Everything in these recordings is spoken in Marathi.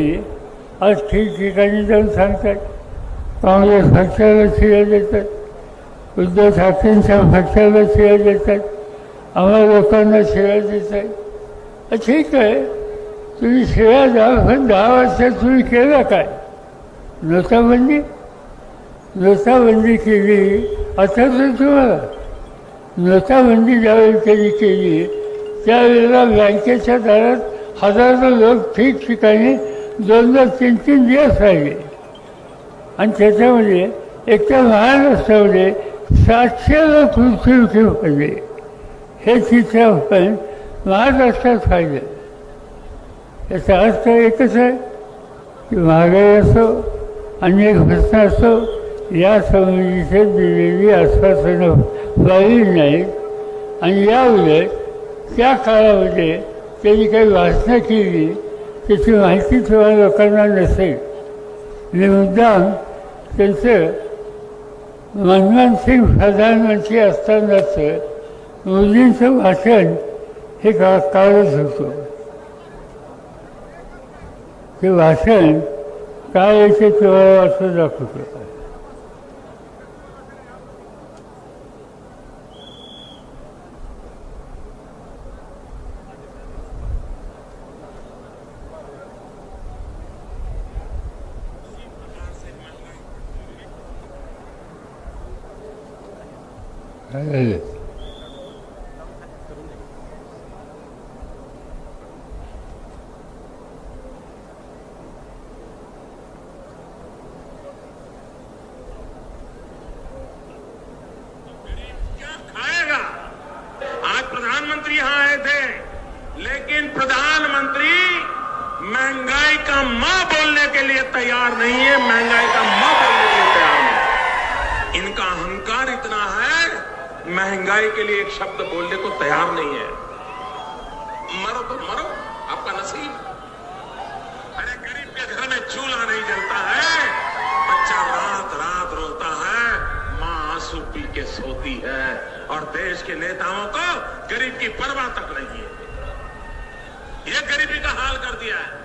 होती आज ठिकठिकाणी जाऊन सांगतात. काँग्रेस पक्षाला शिव्या देतात. उद्धव ठाकरेंच्या पक्षाला शिव्या देतात. आम्हाला लोकांना शिव्या देतात. ठीक आहे. तुम्ही शिव्या द्या पण दहा वर्षात तुम्ही केलं काय? नोटाबंदी? नोटाबंदी केली. आठवतं तुम्हाला नोटाबंदी ज्यावेळी त्यांनी केली. त्यावेळेला बँकेच्या दारात हजारो लोक ठिकठिकाणी दोन दोन तीन तीन दिवस राहिले. आणि त्याच्यामध्ये एक तर महाराष्ट्रामध्ये सातशे लोक मृत्यूमुखी पडले हे चित्र आपण महाराष्ट्रात पाहिलं. याचा अर्थ एकच आहे की महागाई असो अनेक घटना असो या संबंधीचे दिलेली आश्वासनं व्हावी नाहीत. आणि या उलट त्या काळामध्ये त्यांनी काही वाचना केली त्याची माहिती तेव्हा लोकांना नसेल. आणि मुद्दाम त्यांचं मनमोहन सिंग प्रधानमंत्री असतानाच मोदींचं भाषण हे का काळच होतं. ते भाषण काय याचे तेव्हा असं दाखवतो. आज प्रधानमंत्री यहाँ आए थे, लेकिन प्रधानमंत्री महँगाई का माँ बोलने के लिए तैयार नहीं है। महँगाई का माँ महँगाई के लिए एक शब्द बोलने को तैयार नहीं है। मरो तो मरो, आपका नसीब। अरे गरीब के घर में चूल्हा नहीं जलता है, बच्चा रात रात रोता है, माँ आँसू पी के सोती है, और देश के नेताओं को गरीब की परवाह तक नहीं है। ये गरीबी का हाल कर दिया है।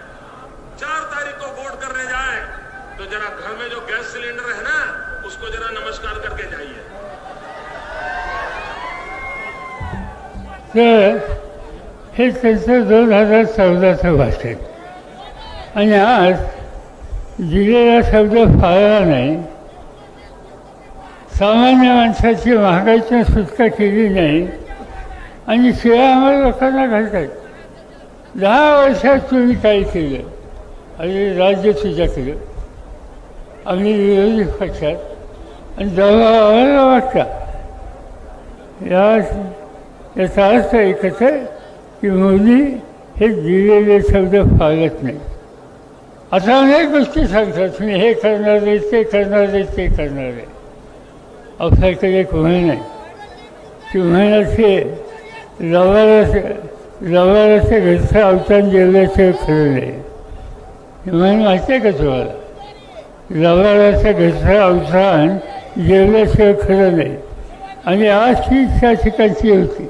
चार तारीख को वोट करने जाए तो जरा घर में जो गैस सिलेंडर है ना, उसको जरा नमस्कार करके जाइए। तर हे त्यांचं दोन हजार चौदाचं भाषण आणि आज दिलेला शब्द फाळला नाही. सामान्य माणसाची महागाईची सुटका केली नाही. आणि शिवाय आम्हाला लोकांना घालतात. दहा वर्षात तुम्ही काय केलं? आणि राज्य तुझ्याकडं आम्ही विरोधी पक्षात. आणि जवळ आम्हाला या याचा अर्थ एकच आहे की मोदी हे दिलेले शब्द पाळत नाही आता अनेक गोष्टी सांगतात मी हे करणार आहे ते करणार आहे ते करणार आहे. आपल्याकडे एक म्हण आहे ती म्हण अशी लवाराचं लवाराचं घरचं अवतान जेवल्याशिवाय खरं नाही. ही म्हण माहिती आहे का तुम्हाला? लवाराचं घरचं अवसान जेवल्याशिवाय खरं नाही. आणि आज ही त्या ठिकाणची होती.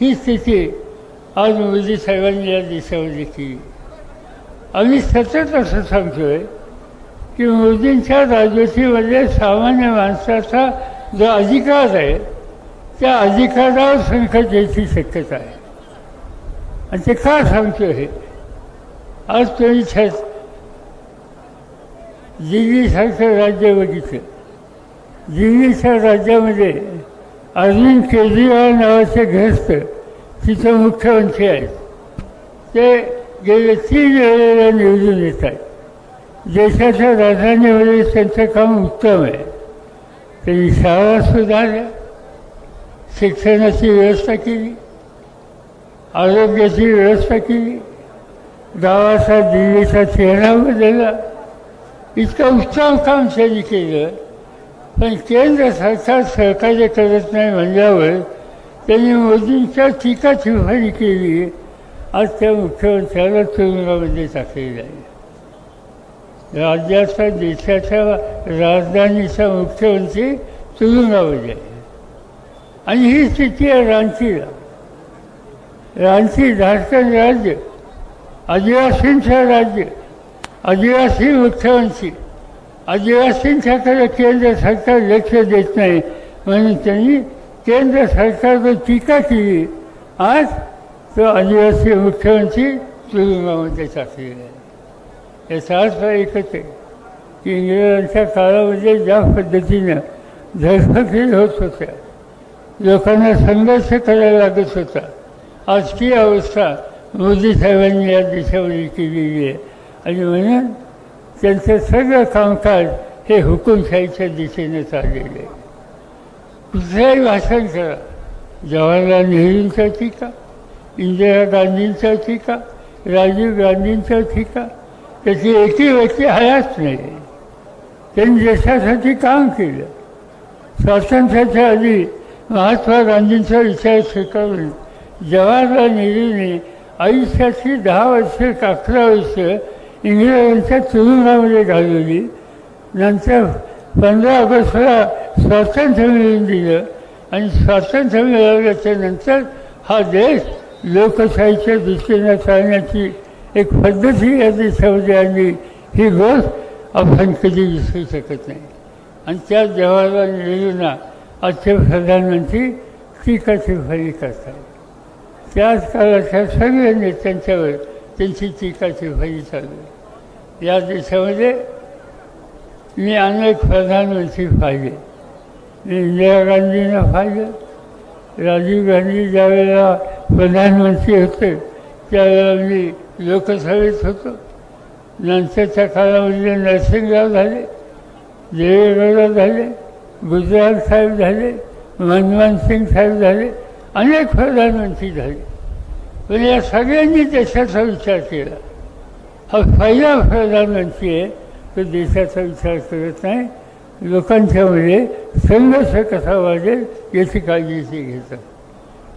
ही स्थिती आज मोदी साहेबांनी या देशामध्ये केली आम्ही सतत असं सांगतोय की मोदींच्या राजवटीमध्ये सामान्य माणसाचा जो अधिकार आहे त्या अधिकारावर संकट यायची शक्यता आहे. आणि ते का सांगतो हे? आज तुम्ही छत दिल्लीसारखं राज्य बघितलं. दिल्लीच्या राज्यामध्ये अरविंद केजरीवाल नावाचे ग्रस्त तिथं मुख्यमंत्री आहेत. ते गेले तीन वेळेला निवडून आहेत. देशाच्या राजधानीमध्ये त्यांचं काम उत्तम आहे. त्यांनी शाळा सुधारल्या शिक्षणाची व्यवस्था केली आरोग्याची व्यवस्था केली गावाचा दिल्लीचा चेहरा बदलला. इतकं उत्तम काम त्यांनी केलं. पण केंद्र सरकार सहकार्य करत नाही म्हणल्यावर त्यांनी मोदींच्या टीका टिप्पणी केली. आज त्या मुख्यमंत्र्याला तुरुंगामध्ये टाकलेलं आहे. राज्याचा देशाच्या राजधानीचा मुख्यमंत्री तुरुंगामध्ये आहे. आणि ही स्थिती आहे रांचीला. रांची झारखंड राज्य आदिवासींचं राज्य आदिवासी मुख्यमंत्री. आदिवासींच्याकडे केंद्र सरकार लक्ष देत नाही. म्हणून त्यांनी केंद्र सरकारवर टीका केली. आज तो आदिवासी मुख्यमंत्री तुरुंगामध्ये टाकलेला आहे. याचा अर्थ एकच आहे की इंग्रजांच्या काळामध्ये ज्या पद्धतीनं धरफकीर होत होत्या लोकांना संघर्ष करायला लागत होता आज ती अवस्था मोदी साहेबांनी या देशामध्ये केलेली आहे. आणि म्हणून त्यांचं सगळं कामकाज हे हुकुमशाहीच्या दिशेने चाललेलं आहे. कुठलंही भाषण करा जवाहरलाल नेहरूंचा टीका इंदिरा गांधींचा टीका राजीव गांधींचा टीका त्याची एकही व्यक्ती हयाच नाही. त्यांनी देशासाठी काम केलं. स्वातंत्र्याच्या आधी महात्मा गांधींचा विचार स्वीकारून जवाहरलाल नेहरूने आयुष्याची दहा वर्ष अकरा वर्ष इंग्रजांच्या तुरुंगामध्ये घालवली नंतर पंधरा ऑगस्टला स्वातंत्र्य मिळवून दिलं. आणि स्वातंत्र्य मिळवल्याच्या नंतर हा देश लोकशाहीच्या दृष्टीने चालण्याची एक पद्धती या देशामध्ये आणली ही गोष्ट आपण कधी विसरू शकत नाही. आणि त्या जवाहरलाल नेहरूंना आजचे प्रधानमंत्री टीका टिप्पणी करतात. त्याच काळाच्या सगळ्या नेत्यांच्यावर त्यांची टीकाची टिप्पणी चालू आहे या देशामध्ये मी अनेक प्रधानमंत्री पाहिले. मी इंदिरा गांधींना पाहिलं. राजीव गांधी ज्यावेळेला प्रधानमंत्री होते त्यावेळेला मी लोकसभेत होतो. नंतरच्या काळामध्ये नरसिंहराव झाले देवेगौडा झाले गुजरात साहेब झाले मनमोहन सिंग साहेब झाले अनेक प्रधानमंत्री झाले. पण या सगळ्यांनी देशाचा विचार केला. हा पहिला प्रधानमंत्री आहे तो देशाचा विचार करत नाही. लोकांच्यामध्ये संघर्ष कसा वाढेल याची काळजी ते घेतात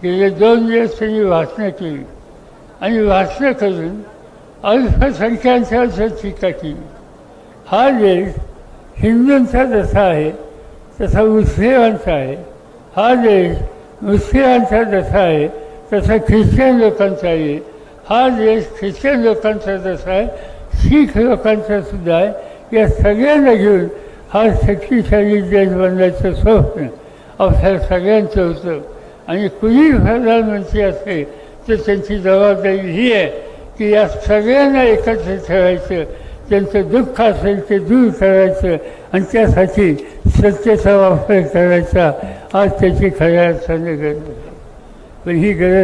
गेले दोन दिवस त्यांनी भाषणं केली. आणि भाषणं करून अल्पसंख्याकांच्यावर टीका केली. हा देश हिंदूंचा जसा आहे तसा मुस्लिमांचा आहे. हा देश मुस्लिमांचा जसा आहे तसा ख्रिश्चन लोकांचा आहे हा देश ख्रिश्चन लोकांचा जसा आहे शीख लोकांचा सुद्धा आहे. या सगळ्यांना घेऊन हा शक्तिशाली देश बनण्याचं स्वप्न आपल्या सगळ्यांचं होतं. आणि कुणी प्रधानमंत्री असेल तर त्यांची जबाबदारी ही आहे की या सगळ्यांना एकत्र ठेवायचं त्यांचं दुःख असेल ते दूर करायचं आणि त्यासाठी सत्तेचा वापर करायचा. आज त्याची खऱ्या अर्थाने गरज आहे. पण ही गरज